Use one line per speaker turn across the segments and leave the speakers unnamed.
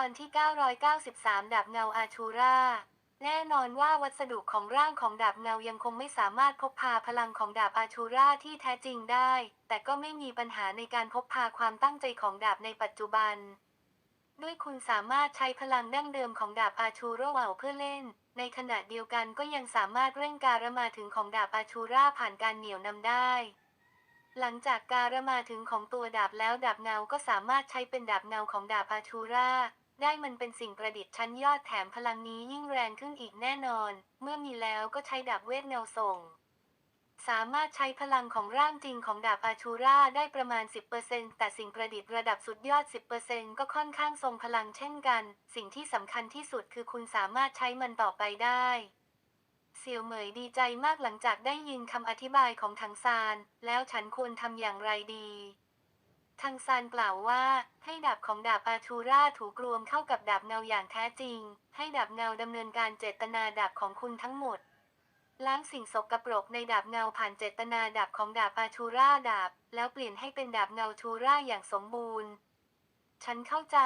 ตอนที่ 993 ดาบเงาอาชูรา แน่นอนว่าวัสดุของร่างของดาบเงายังคงไม่สามารถพกพาพลังของดาบอาชูราที่แท้จริงได้ แต่ก็ไม่มีปัญหาในการพกพาความตั้งใจของดาบในปัจจุบัน ด้วยคุณสามารถใช้พลังดั้งเดิมของดาบอาชูราเาเพื่อเล่น ในขณะเดียวกันก็ยังสามารถเร่งการะมาถึงของดาบอาชูราผ่านการเหนี่ยวนำได้หลังจากการะมาถึงของตัวดาบแล้วดาบเงาก็สามารถใช้เป็นดาบเงาของดาบอาชูรา ได้มันเป็นสิ่งประดิษฐ์ชั้นยอดแถมพลังนี้ยิ่งแรงขึ้นอีกแน่นอน เมื่อมีแล้วก็ใช้ดาบเวทเงาส่ง สามารถใช้พลังของร่างจริงของดาบอาชูราได้ประมาณ 10%แต่สิ่งประดิษฐ์ระดับสุดยอด 10%ก็ค่อนข้างทรงพลังเช่นกัน สิ่งที่สำคัญที่สุดคือคุณสามารถใช้มันต่อไปได้เสี่ยวเหมยดีใจมากหลังจากได้ยินคำอธิบายของทังซาน แล้วฉันควรทำอย่างไรดี ทังซานกล่าวว่า ให้ดาบของดาบอาชูราถูกรวมเข้ากับดาบเงาอย่างแท้จริง ให้ดาบเงาดำเนินการเจตนาดาบของคุณทั้งหมด ล้างสิ่งสกปรกในดาบเงาผ่านเจตนาดาบของดาบอาชูราดาบ แล้วเปลี่ยนให้เป็นดาบเงาชูราอย่างสมบูรณ์ ฉันเข้าใจ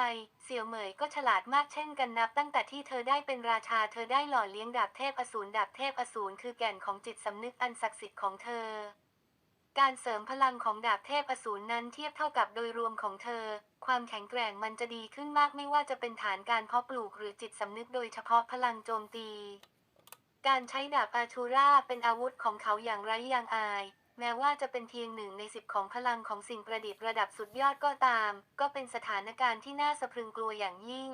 เสี่ยวเหมยก็ฉลาดมากเช่นกันนับ ตั้งแต่ที่เธอได้เป็นราชาเธอได้หล่อเลี้ยงดาบเทพอสูรดาบเทพอสูรคือแก่นของจิตสำนึกอันศักดิ์สิทธิ์ของเธอ การเสริมพลังของดาบเทพอสูรนั้นเทียบเท่ากับโดยรวมของเธอ ความแข็งแกร่งมันจะดีขึ้นมากไม่ว่าจะเป็นฐานการเพาะปลูกหรือจิตสำนึกโดยเฉพาะพลังโจมตี การใช้ดาบอาชูราเป็นอาวุธของเขาอย่างไร้ยางอาย แม้ว่าจะเป็นเพียงหนึ่งในสิบของพลังของสิ่งประดิษฐ์ระดับสุดยอดก็ตาม ก็เป็นสถานการณ์ที่น่าสะพรึงกลัวอย่างยิ่ง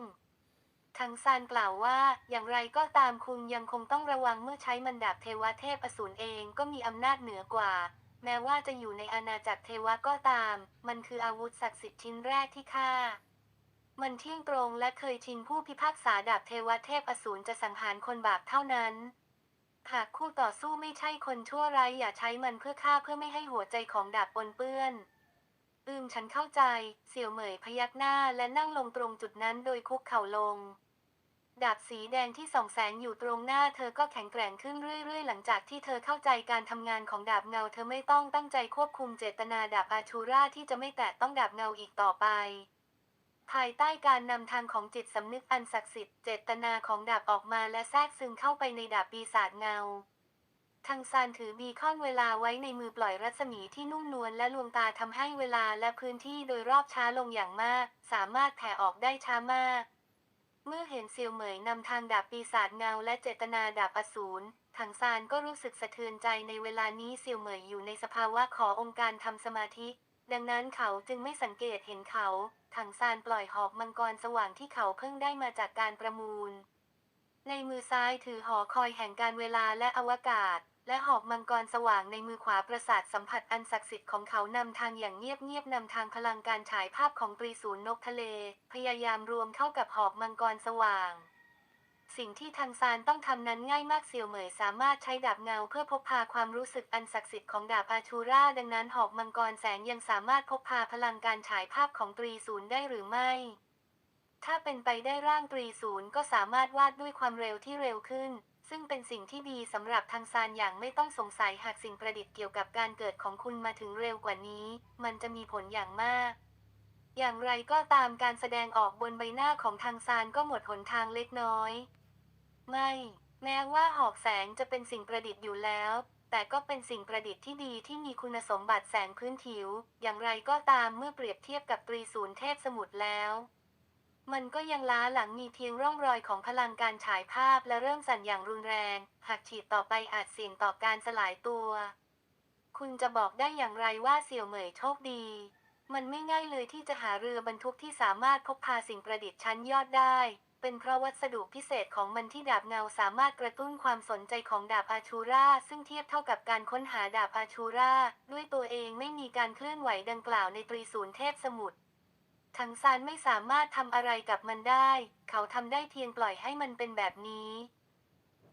ทังซานกล่าวว่า อย่างไรก็ตามคุณยังคงต้องระวังเมื่อใช้มันดาบเทวเทพอสูรเองก็มีอำนาจเหนือกว่า แม้ว่าจะอยู่ในอาณาจักรเทวะก็ตาม มันคืออาวุธศักดิ์สิทธิ์ชิ้นแรกที่ข้ามันเที่ยงตรงและเคยชินผู้พิพากษาดาบเทวเทพอสูรจะสังหารคนบาปเท่านั้น หากคู่ต่อสู้ไม่ใช่คนชั่วร้ายอย่าใช้มันเพื่อฆ่าเพื่อไม่ให้หัวใจของดาบปนเปื้อนอืมฉันเข้าใจ เสี่ยวเหมยพยักหน้าและนั่งลงตรงจุดนั้นโดยคุกเข่าลง ดาบสีแดงที่ส่องแสงอยู่ตรงหน้าเธอก็แข็งแกร่งขึ้นเรื่อยๆ หลังจากที่เธอเข้าใจการทำงานของดาบเงา เธอไม่ต้องตั้งใจควบคุมเจตนาดาบอาชูราที่จะไม่แตะต้องดาบเงาอีกต่อไป ภายใต้การนำทางของจิตสำนึกอันศักดิ์สิทธิ์เจตนาของดาบออกมาและแทรกซึมเข้าไปในดาบปีศาจเงาทางซานถือบีคอนเวลาไว้ในมือปล่อยรัศมีที่นุ่มนวลและลวงตาทำให้เวลาและพื้นที่โดยรอบช้าลงอย่างมาก สามารถแผ่ออกได้ช้ามาก เมื่อเห็นเซียวเหมยนำทางดาบปีศาจเงาและเจตนาดาบอสูรถังซานก็รู้สึกสะเทือนใจในเวลานี้เซียวเหมยอยู่ในสภาวะขอองค์การทำสมาธิ ดังนั้นเขาจึงไม่สังเกตเห็นเขา ถังซานปล่อยหอกมังกรสว่างที่เขาเพิ่งได้มาจากการประมูล ในมือซ้ายถือหอคอยแห่งการเวลาและอวกาศ และหอกมังกรสว่างในมือขวาประสาทสัมผัสอันศักดิ์สิทธิ์ของเขานำทางอย่างเงียบๆนำทางพลังการฉายภาพของตรีศูนย์นกทะเล พยายามรวมเข้ากับหอกมังกรสว่าง สิ่งที่ทางซานต้องทำนั้นง่ายมากเสี่ยวเหมยสามารถใช้ดาบเงาเพื่อพกพาความรู้สึกอันศักดิ์สิทธิ์ของดาบอาชูราดังนั้นหอกมังกรแสงยังสามารถพกพาพลังการฉายภาพของตรีศูนย์ได้หรือไม่ถ้าเป็นไปได้ร่างตรีศูนย์ก็สามารถวาดด้วยความเร็วที่เร็วขึ้น ซึ่งเป็นสิ่งที่ดีสำหรับทางซานอย่างไม่ต้องสงสัยหากสิ่งประดิษฐ์เกี่ยวกับการเกิดของคุณมาถึงเร็วกว่านี้ มันจะมีผลอย่างมาก อย่างไรก็ตามการแสดงออกบนใบหน้าของทางซานก็หมดหนทางเล็กน้อย ไม่ แม้ว่าหอกแสงจะเป็นสิ่งประดิษฐ์อยู่แล้ว แต่ก็เป็นสิ่งประดิษฐ์ที่ดีที่มีคุณสมบัติแสงพื้นผิว อย่างไรก็ตามเมื่อเปรียบเทียบกับตรีศูนย์เทพสมุทรแล้ว มันก็ยังล้าหลังมีเพียงร่องรอยของพลังการฉายภาพและเริ่มสั่นอย่างรุนแรง หากฉีดต่อไปอาจเสี่ยงต่อการสลายตัว คุณจะบอกได้อย่างไรว่าเสี่ยวเหมยโชคดี มันไม่ง่ายเลยที่จะหาเรือบรรทุกที่สามารถพกพาสิ่งประดิษฐ์ชั้นยอดได้ เป็นเพราะวัสดุพิเศษของมันที่ดาบเงาสามารถกระตุ้นความสนใจของดาบอาชูราซึ่งเทียบเท่ากับการค้นหาดาบอาชูราด้วยตัวเองไม่มีการเคลื่อนไหวดังกล่าวในตรีศูนย์เทพสมุทร ทังซานไม่สามารถทำอะไรกับมันได้ เขาทำได้เพียงปล่อยให้มันเป็นแบบนี้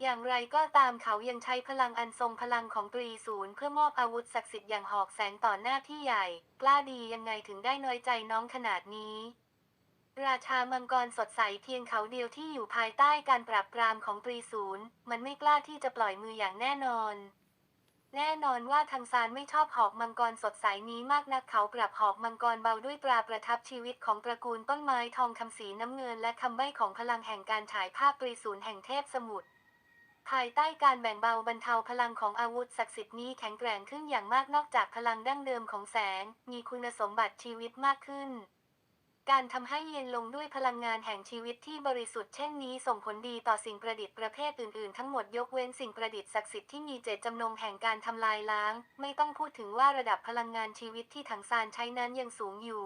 อย่างไรก็ตามเขายังใช้พลังอันทรงพลังของตรีศูนย์เพื่อมอบอาวุธศักดิ์สิทธิ์อย่างหอกแสงต่อหน้าพี่ใหญ่ กล้าดียังไงถึงได้น้อยใจน้องขนาดนี้ ราชามังกรสดใสเพียงเขาเดียวที่อยู่ภายใต้การปราบปรามของตรีศูนย์ มันไม่กล้าที่จะปล่อยมืออย่างแน่นอน แน่นอนว่าทางซานไม่ชอบหอกมังกรสดใสนี้มากนักเขาปรับหอกมังกรเบาด้วยตราประทับชีวิตของตระกูลต้นไม้ทองคำสีน้ำเงิน และคำใบ้ของพลังแห่งการฉายภาพตรีศูนย์แห่งเทพสมุทรภายใต้การแบ่งเบาบรรเทาพลังของอาวุธศักดิ์สิทธิ์นี้แข็งแกร่งขึ้นอย่างมากนอกจากพลังดั้งเดิมของแสง มีคุณสมบัติชีวิตมากขึ้น การทำให้เย็นลงด้วยพลังงานแห่งชีวิตที่บริสุทธิ์เช่นนี้ส่งผลดีต่อสิ่งประดิษฐ์ประเภทอื่นๆ ทั้งหมดยกเว้นสิ่งประดิษฐ์ศักดิ์สิทธิ์ที่มีเจตจำนงแห่งการทำลายล้าง ไม่ต้องพูดถึงว่าระดับพลังงานชีวิตที่ถังซานใช้นั้นยังสูงอยู่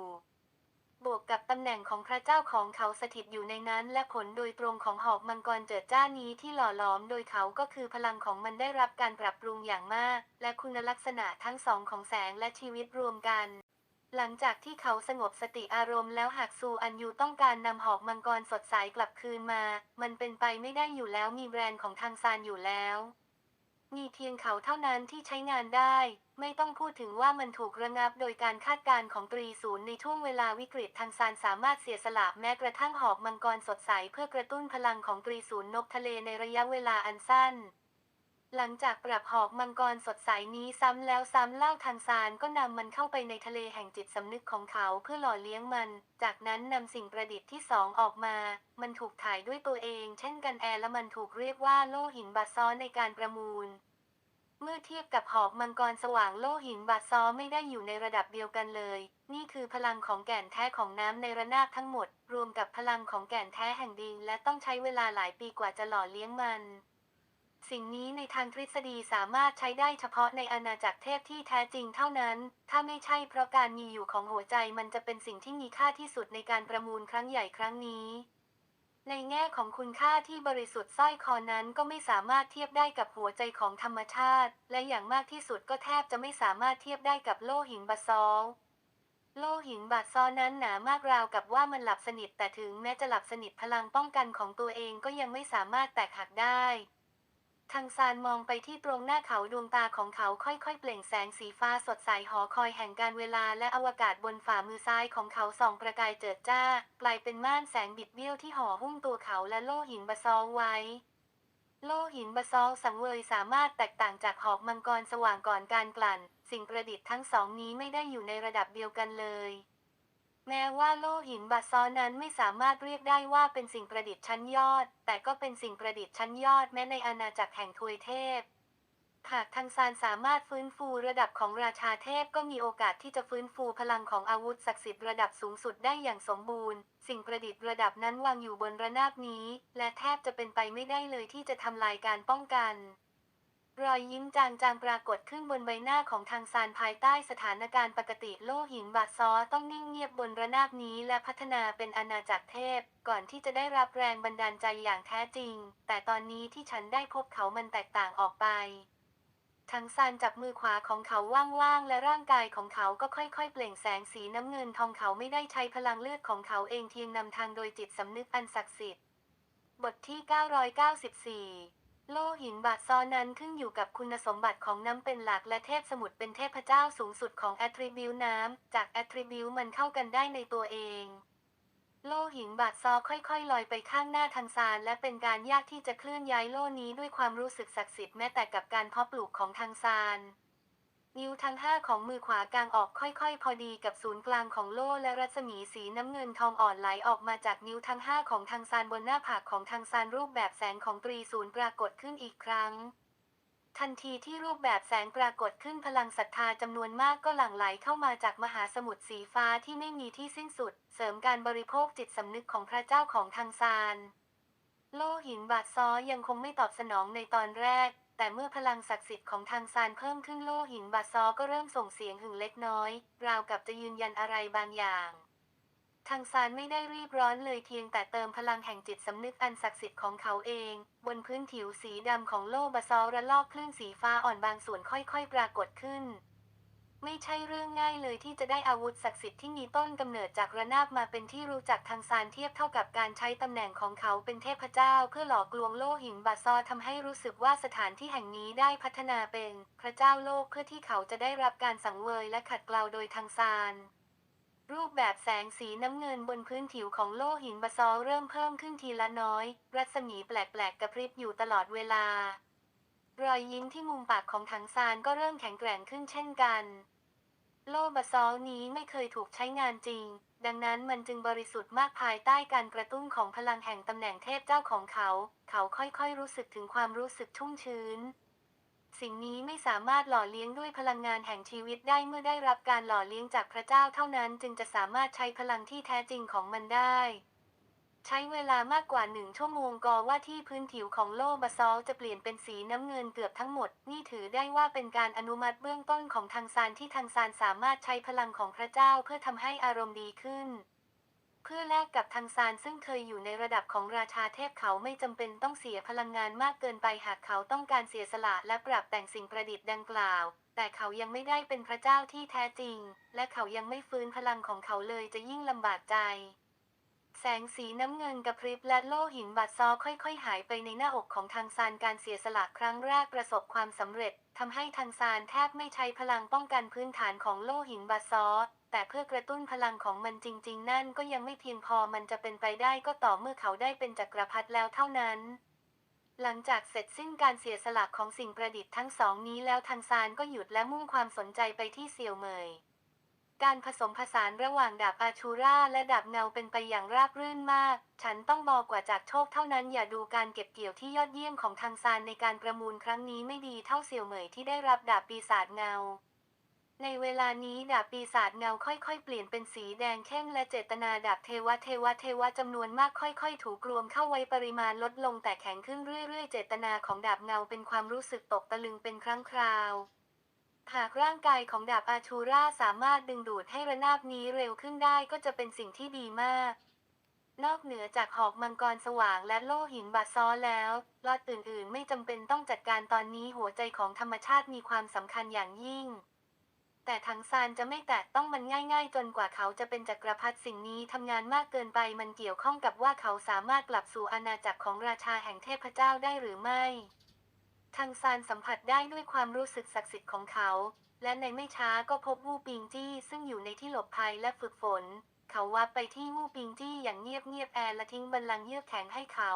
บวกกับตำแหน่งของพระเจ้าของเขาสถิตอยู่ในนั้น และผลโดยตรงของหอกมังกรเจิดจ้านี้ที่หล่อหลอมโดยเขาก็คือพลังของมันได้รับการปรับปรุงอย่างมาก และคุณลักษณะทั้งสองของแสงและชีวิตรวมกัน หลังจากที่เขาสงบสติอารมณ์แล้วหากซูอันยูต้องการนำหอกมังกรสดใสกลับคืนมา มันเป็นไปไม่ได้อยู่แล้วมีแบรนด์ของทางซานอยู่แล้ว มีเพียงเขาเท่านั้นที่ใช้งานได้ ไม่ต้องพูดถึงว่ามันถูกระงับโดยการคาดการณ์ของตรีศูนย์ในช่วงเวลาวิกฤตทางซานสามารถเสียสละแม้กระทั่งหอกมังกรสดใสเพื่อกระตุ้นพลังของตรีศูนย์นกทะเลในระยะเวลาอันสั้น หลังจากปรับหอกมังกรสดใสนี้ซ้ำแล้วซ้ำเล่าทางซานก็นำมันเข้าไปในทะเลแห่งจิตสำนึกของเขาเพื่อหล่อเลี้ยงมัน จากนั้นนำสิ่งประดิษฐ์ที่สองออกมา มันถูกถ่ายด้วยตัวเอง เช่นกันแอร์และมันถูกเรียกว่าโลหินบาซ้อนในการประมูล เมื่อเทียบกับหอกมังกรสว่างโลหินบาซอไม่ได้อยู่ในระดับเดียวกันเลย นี่คือพลังของแก่นแท้ของน้ำในระนาบทั้งหมด รวมกับพลังของแก่นแท้แห่งดินและต้องใช้เวลาหลายปีกว่าจะหล่อเลี้ยงมัน สิ่งนี้ในทางทฤษฎีสามารถใช้ได้เฉพาะในอาณาจักรเทพที่แท้จริงเท่านั้น ถ้าไม่ใช่เพราะการมีอยู่ของหัวใจมันจะเป็นสิ่งที่มีค่าที่สุดในการประมูลครั้งใหญ่ครั้งนี้ ในแง่ของคุณค่าที่บริสุทธิ์สร้อยคอนั้นก็ไม่สามารถเทียบได้กับหัวใจของธรรมชาติ และอย่างมากที่สุดก็แทบจะไม่สามารถเทียบได้กับโลหินบาซอลโลหินบาซอลนั้นหนามากราวกับว่ามันหลับสนิทแต่ถึงแม้จะหลับสนิทพลังป้องกันของตัวเองก็ยังไม่สามารถแตกหักได้ ทางซานมองไปที่ตรงหน้าเขาดวงตาของเขาค่อยๆ เปล่งแสงสีฟ้าสดใสหอคอยแห่งการเวลาและอวกาศบนฝ่ามือซ้ายของเขาส่องประกายเจิดจ้า กลายเป็นม่านแสงบิดเบี้ยวที่ห่อหุ้มตัวเขาและโลหินบาซอไว้ โลหินบาซอสังเวยสามารถแตกต่างจากหอกมังกรสว่างก่อนการกลั่น สิ่งประดิษฐ์ทั้งสองนี้ไม่ได้อยู่ในระดับเดียวกันเลย แม้ว่าโลหินบาซอลต์นั้นไม่สามารถเรียกได้ว่าเป็นสิ่งประดิษฐ์ชั้นยอด แต่ก็เป็นสิ่งประดิษฐ์ชั้นยอดแม้ในอาณาจักรแห่งทวยเทพ หากทางซานสามารถฟื้นฟูระดับของราชาเทพก็มีโอกาสที่จะฟื้นฟูพลังของอาวุธศักดิ์สิทธิ์ระดับสูงสุดได้อย่างสมบูรณ์ สิ่งประดิษฐ์ระดับนั้นวางอยู่บนระนาบนี้ และแทบจะเป็นไปไม่ได้เลยที่จะทำลายการป้องกัน รอยยิ้มจางๆปรากฏขึ้นบนใบหน้าของทางซานภายใต้สถานการณ์ปกติโลหินบาซอต้องนิ่งเงียบบนระนาบนี้และพัฒนาเป็นอาณาจักรเทพ ก่อนที่จะได้รับแรงบันดาลใจอย่างแท้จริง แต่ตอนนี้ที่ฉันได้พบเขามันแตกต่างออกไปทางซานจับมือขวาของเขาว่างๆ และร่างกายของเขาก็ค่อยๆ เปล่งแสงสีน้ำเงินทองเขาไม่ได้ใช้พลังเลือดของเขาเองเพียงนำทางโดยจิตสำนึกอันศักดิ์สิทธิ์ บทที่ 994 โลหินบาทซอนั้นขึ้นอยู่กับคุณสมบัติของน้ำเป็นหลักและเทพสมุทรเป็นเทพเจ้าสูงสุดของแอทริบิวน้ำ จากแอทริบิวมันเข้ากันได้ในตัวเอง โลหินบาดซอค่อยๆ ลอยไปข้างหน้าทางซานและเป็นการยากที่จะเคลื่อนย้ายโลนี้ด้วยความรู้สึกศักดิ์สิทธิ์แม้แต่กับการเพาะปลูกของทางซาน นิ้วทั้งห้าของมือขวากลางออกค่อยๆ พอดีกับศูนย์กลางของโล่และรัศมีสีน้ำเงินทองอ่อนไหลออกมาจากนิ้วทั้งห้าของทางซานบนหน้าผากของทางซานรูปแบบแสงของตรีศูนย์ปรากฏขึ้นอีกครั้ง ทันทีที่รูปแบบแสงปรากฏขึ้นพลังศรัทธาจำนวนมากก็หลั่งไหลเข้ามาจากมหาสมุทรสีฟ้าที่ไม่มีที่สิ้นสุด เสริมการบริโภคจิตสำนึกของพระเจ้าของทางซานโลหินบาดซ้อยังคงไม่ตอบสนองในตอนแรก แต่เมื่อพลังศักดิ์สิทธิ์ของทางซานเพิ่มขึ้นโลหินบาซอก็เริ่มส่งเสียงหึงเล็กน้อย ราวกับจะยืนยันอะไรบางอย่าง ทางซานไม่ได้รีบร้อนเลยเพียงแต่เติมพลังแห่งจิตสำนึกอันศักดิ์สิทธิ์ของเขาเอง บนพื้นผิวสีดำของโลบาซอระลอกคลื่นสีฟ้าอ่อนบางส่วนค่อยๆ ปรากฏขึ้น ไม่ใช่เรื่องง่ายเลยที่จะได้อาวุธศักดิ์สิทธิ์ที่มีต้นกำเนิดจากระนาบมาเป็นที่รู้จักทางซานเทียบเท่ากับการใช้ตำแหน่งของเขาเป็นเทพเจ้า เพื่อหลอกลวงโลหินบาซอทำให้รู้สึกว่าสถานที่แห่งนี้ได้พัฒนาเป็นพระเจ้าโลกเพื่อที่เขาจะได้รับการสังเวยและขัดเกลาโดยทางซานรูปแบบแสงสีน้ำเงินบนพื้นผิวของโลหินบาซอเริ่มเพิ่มขึ้นทีละน้อย รัศมีแปลกๆกระพริบอยู่ตลอดเวลา รอยยิ้มที่มุมปากของถังซานก็เริ่มแข็งแกร่งขึ้นเช่นกัน โลบาซอลนี้ไม่เคยถูกใช้งานจริง ดังนั้นมันจึงบริสุทธิ์มากภายใต้การกระตุ้นของพลังแห่งตำแหน่งเทพเจ้าของเขา เขาค่อยๆรู้สึกถึงความรู้สึกชุ่มชื้น สิ่งนี้ไม่สามารถหล่อเลี้ยงด้วยพลังงานแห่งชีวิตได้เมื่อได้รับการหล่อเลี้ยงจากพระเจ้าเท่านั้นจึงจะสามารถใช้พลังที่แท้จริงของมันได้ ใช้เวลามากกว่าหนึ่งชั่วโมงก็ว่าที่พื้นผิวของโลบาซอลจะเปลี่ยนเป็นสีน้ำเงินเกือบทั้งหมด นี่ถือได้ว่าเป็นการอนุมัติเบื้องต้นของทางซานที่ทางซานสามารถใช้พลังของพระเจ้าเพื่อทำให้อารมณ์ดีขึ้น เพื่อแลกกับทางซานซึ่งเคยอยู่ในระดับของราชาเทพเขาไม่จำเป็นต้องเสียพลังงานมากเกินไปหากเขาต้องการเสียสละและปรับแต่งสิ่งประดิษฐ์ดังกล่าวแต่เขายังไม่ได้เป็นพระเจ้าที่แท้จริง และเขายังไม่ฟื้นพลังของเขาเลยจะยิ่งลำบากใจ แสงสีน้ำเงินกระพริบและโล่หินบาดซอค่อยๆ หายไปในหน้าอกของทางซานการเสียสละครั้งแรกประสบความสำเร็จทำให้ทางซานแทบไม่ใช้พลังป้องกันพื้นฐานของโล่หินบาดซอแต่เพื่อกระตุ้นพลังของมันจริง ๆ นั่นก็ยังไม่เพียงพอมันจะเป็นไปได้ก็ต่อเมื่อเขาได้เป็นจักรพรรดิแล้วเท่านั้น หลังจากเสร็จสิ้นการเสียสละของสิ่งประดิษฐ์ทั้งสองนี้แล้วทางซานก็หยุดและมุ่งความสนใจไปที่เซียวเหมย การผสมผสานระหว่างดาบอาชูราและดาบเงาเป็นไปอย่างราบรื่นมาก ฉันต้องบอกกว่าจากโชคเท่านั้นอย่าดูการเก็บเกี่ยวที่ยอดเยี่ยมของทางซานในการประมูลครั้งนี้ไม่ดีเท่าเสี่ยวเหมยที่ได้รับดาบปีศาจเงา ในเวลานี้ดาบปีศาจเงาค่อยๆ เปลี่ยนเป็นสีแดงเข้มและเจตนาดาบเทวะเทวะเทวะจำนวนมากค่อยๆ ถูกรวมเข้าไว้ปริมาณลดลงแต่แข็งขึ้นเรื่อยๆ เจตนาของดาบเงาเป็นความรู้สึกตกตะลึงเป็นครั้งคราว หากร่างกายของดาบอาชูราสามารถดึงดูดให้ระนาบนี้เร็วขึ้นได้ก็จะเป็นสิ่งที่ดีมาก นอกเหนือจากหอกมังกรสว่างและโล่หินบาซ้อแล้วลอดอื่นๆ ไม่จำเป็นต้องจัดการตอนนี้หัวใจของธรรมชาติมีความสำคัญอย่างยิ่ง แต่ทังซานจะไม่แตะต้องมันง่าย ๆ จนกว่าเขาจะเป็นจักรพรรดิสิ่งนี้ทำงานมากเกินไปมันเกี่ยวข้องกับว่าเขาสามารถกลับสู่อาณาจักรของราชาแห่งเทพเจ้าได้หรือไม่ ทางซานสัมผัสได้ด้วยความรู้สึกศักดิ์สิทธิ์ของเขา และในไม่ช้าก็พบวูปิงจี้ซึ่งอยู่ในที่หลบภัยและฝึกฝน เขาวับไปที่วูปิงจี้อย่างเงียบเงียบๆแอและทิ้งบัลลังก์เยือกแข็งให้เขา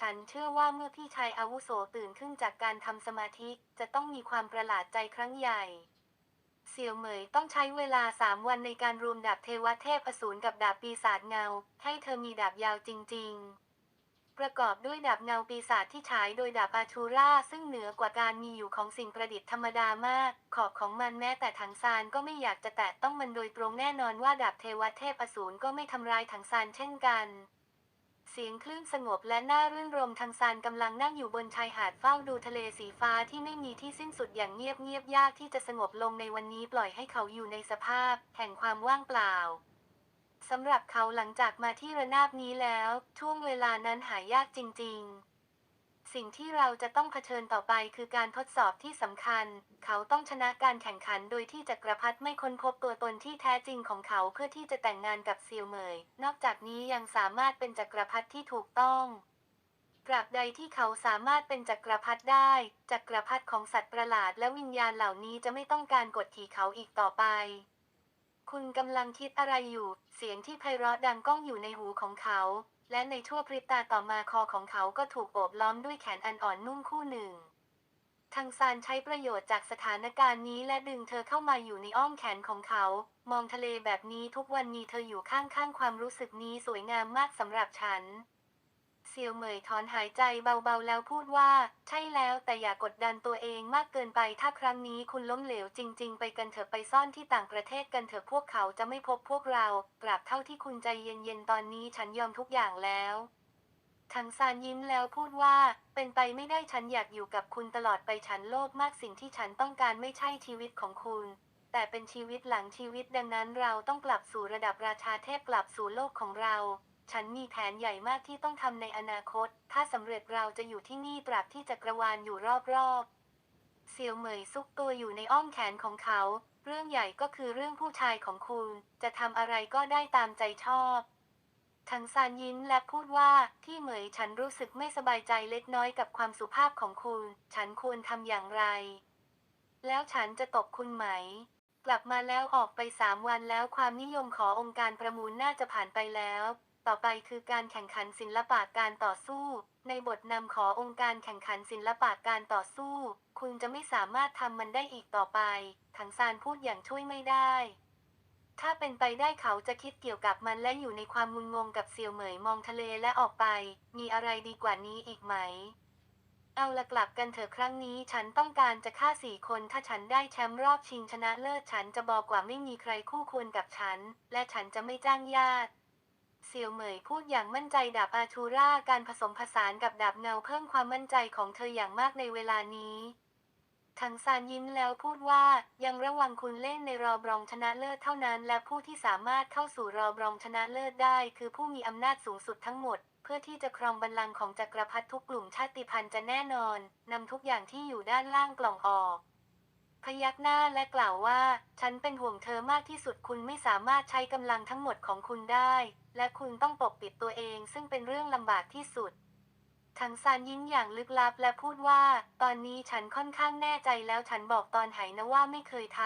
ฉันเชื่อว่าเมื่อพี่ชายอาวุโสตื่นขึ้นจากการทำสมาธิจะต้องมีความประหลาดใจครั้งใหญ่เสี่ยวเหมยต้องใช้เวลาสามวันในการรวมดาบเทวเทพอสูรกับดาบปีศาจเงา ให้เธอมีดาบยาวจริง ๆ ประกอบด้วยดาบเงาปีศาจที่ฉายโดยดาบอาชูราซึ่งเหนือกว่าการมีอยู่ของสิ่งประดิษฐ์ธรรมดามาก ขอบของมันแม้แต่ถังซานก็ไม่อยากจะแตะต้องมันโดยตรงแน่นอนว่าดาบเทวเทพอสูรก็ไม่ทำร้ายถังซานเช่นกันเสียงคลื่นสงบและน่ารื่นรมทางซานกำลังนั่งอยู่บนชายหาดเฝ้าดูทะเลสีฟ้าที่ไม่มีที่สิ้นสุดอย่างเงียบเงียบยากที่จะสงบลงในวันนี้ปล่อยให้เขาอยู่ในสภาพ แห่งความว่างเปล่า สำหรับเขาหลังจากมาที่ระนาบนี้แล้ว ช่วงเวลานั้นหายากจริง ๆ สิ่งที่เราจะต้องเผชิญต่อไปคือการทดสอบที่สำคัญ เขาต้องชนะการแข่งขันโดยที่จักรพรรดิไม่ค้นพบตัวตนที่แท้จริงของเขาเพื่อที่จะแต่งงานกับซียวเมย นอกจากนี้ยังสามารถเป็นจักรพรรดิที่ถูกต้องตราบใดที่เขาสามารถเป็นจักรพรรดิได้ จักรพรรดิของสัตว์ประหลาดและวิญญาณเหล่านี้จะไม่ต้องการกดขี่เขาอีกต่อไป คุณกำลังคิดอะไรอยู่ เสียงที่ไพเราะดังก้องอยู่ในหูของเขา และในชั่วพริบตาต่อมาคอของเขาก็ถูกโอบล้อมด้วยแขนอันอ่อนนุ่มคู่หนึ่งทางซานใช้ประโยชน์จากสถานการณ์นี้และดึงเธอเข้ามาอยู่ในอ้อมแขนของเขา มองทะเลแบบนี้ทุกวันนีเธออยู่ข้างๆ ความรู้สึกนี้สวยงามมากสำหรับฉัน เซียวเหมยถอนหายใจเบาๆแล้วพูดว่า ใช่แล้วแต่อย่ากดดันตัวเองมากเกินไปถ้าครั้งนี้คุณล้มเหลวจริง ๆ ไปกันเถอะไปซ่อนที่ต่างประเทศกันเถอะพวกเขาจะไม่พบพวกเราตราบเท่าที่คุณใจเย็นๆตอนนี้ฉันยอมทุกอย่างแล้วทางซานยิ้มแล้วพูดว่า เป็นไปไม่ได้ฉันอยากอยู่กับคุณตลอดไปฉันโลภมากสิ่งที่ฉันต้องการไม่ใช่ชีวิตของคุณ แต่เป็นชีวิตหลังชีวิตดังนั้นเราต้องกลับสู่ระดับราชาเทพกลับสู่โลกของเรา ฉันมีแผนใหญ่มากที่ต้องทำในอนาคต ถ้าสำเร็จเราจะอยู่ที่นี่ตราบที่จักรวาลอยู่รอบๆ เซียวเหมยซุกตัวอยู่ในอ้อมแขนของเขา เรื่องใหญ่ก็คือเรื่องผู้ชายของคุณ จะทำอะไรก็ได้ตามใจชอบทังซานยิ้มและพูดว่าที่เหมยฉันรู้สึกไม่สบายใจเล็กน้อยกับความสุภาพของคุณ ฉันควรทำอย่างไร แล้วฉันจะตบคุณไหม กลับมาแล้วออกไปสามวันแล้วความนิยมขอองค์การประมูลน่าจะผ่านไปแล้ว ต่อไปคือการแข่งขันศิลปะการต่อสู้ ในบทนำขอองค์การแข่งขันศิลปะการต่อสู้ คุณจะไม่สามารถทำมันได้อีกต่อไป ถังซานพูดอย่างช่วยไม่ได้ ถ้าเป็นไปได้เขาจะคิดเกี่ยวกับมันและอยู่ในความงุนงงกับเสี่ยวเหมยมองทะเลและออกไป มีอะไรดีกว่านี้อีกไหม เอาละกลับกันเถอะครั้งนี้ฉันต้องการจะฆ่าสี่คนถ้าฉันได้แชมป์รอบชิงชนะเลิศฉันจะบอกว่าไม่มีใครคู่ควรกับฉัน และฉันจะไม่จ้างญาติ เสี่ยวเหมยพูดอย่างมั่นใจดาบอาชูราการผสมผสานกับดาบเงาเพิ่มความมั่นใจของเธออย่างมากในเวลานี้ทังซานยิ้มแล้วพูดว่ายังระวังคุณเล่นในรอบรองชนะเลิศเท่านั้น และผู้ที่สามารถเข้าสู่รอบรองชนะเลิศได้ คือผู้มีอำนาจสูงสุดทั้งหมด เพื่อที่จะครองบัลลังก์ของจักรพรรดิทุกกลุ่มชาติพันธุ์จะแน่นอนนำทุกอย่างที่อยู่ด้านล่างกล่องออก พยักหน้าและกล่าวว่า ฉันเป็นห่วงเธอมากที่สุดคุณไม่สามารถใช้กำลังทั้งหมดของคุณได้ และคุณต้องปกปิดตัวเองซึ่งเป็นเรื่องลำบากที่สุดทังซานยิ้มอย่างลึกลับและพูดว่า ตอนนี้ฉันค่อนข้างแน่ใจแล้วฉันบอกตอนไหนะว่าไม่เคยท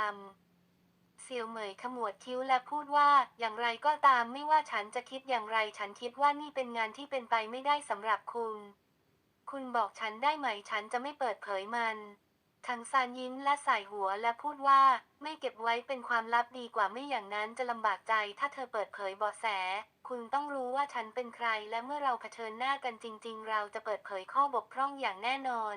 ำเซียวเหมยขมวดคิ้วและพูดว่า อย่างไรก็ตามไม่ว่าฉันจะคิดอย่างไร ฉันคิดว่านี่เป็นงานที่เป็นไปไม่ได้สำหรับคุณ คุณบอกฉันได้ไหมฉันจะไม่เปิดเผยมัน ทังซานยิ้มและใส่หัวและพูดว่าไม่เก็บไว้เป็นความลับดีกว่าไม่อย่างนั้นจะลำบากใจถ้าเธอเปิดเผยเบาะแส คุณต้องรู้ว่าฉันเป็นใครและเมื่อเราเผชิญหน้ากันจริง ๆ เราจะเปิดเผยข้อบกพร่องอย่างแน่นอน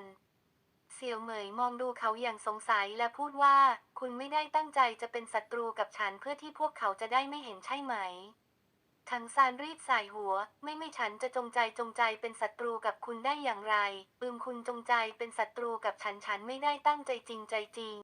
เสี่ยวเหมยมองดูเขาอย่างสงสัยและพูดว่า คุณไม่ได้ตั้งใจจะเป็นศัตรูกับฉันเพื่อที่พวกเขาจะได้ไม่เห็นใช่ไหม ทังซานรีบใส่หัว ไม่ไม่ฉันจะจงใจจงใจเป็นศัตรูกับคุณได้อย่างไรปืมคุณจงใจเป็นศัตรูกับฉันฉันไม่ได้ตั้งใจจริงใจจริง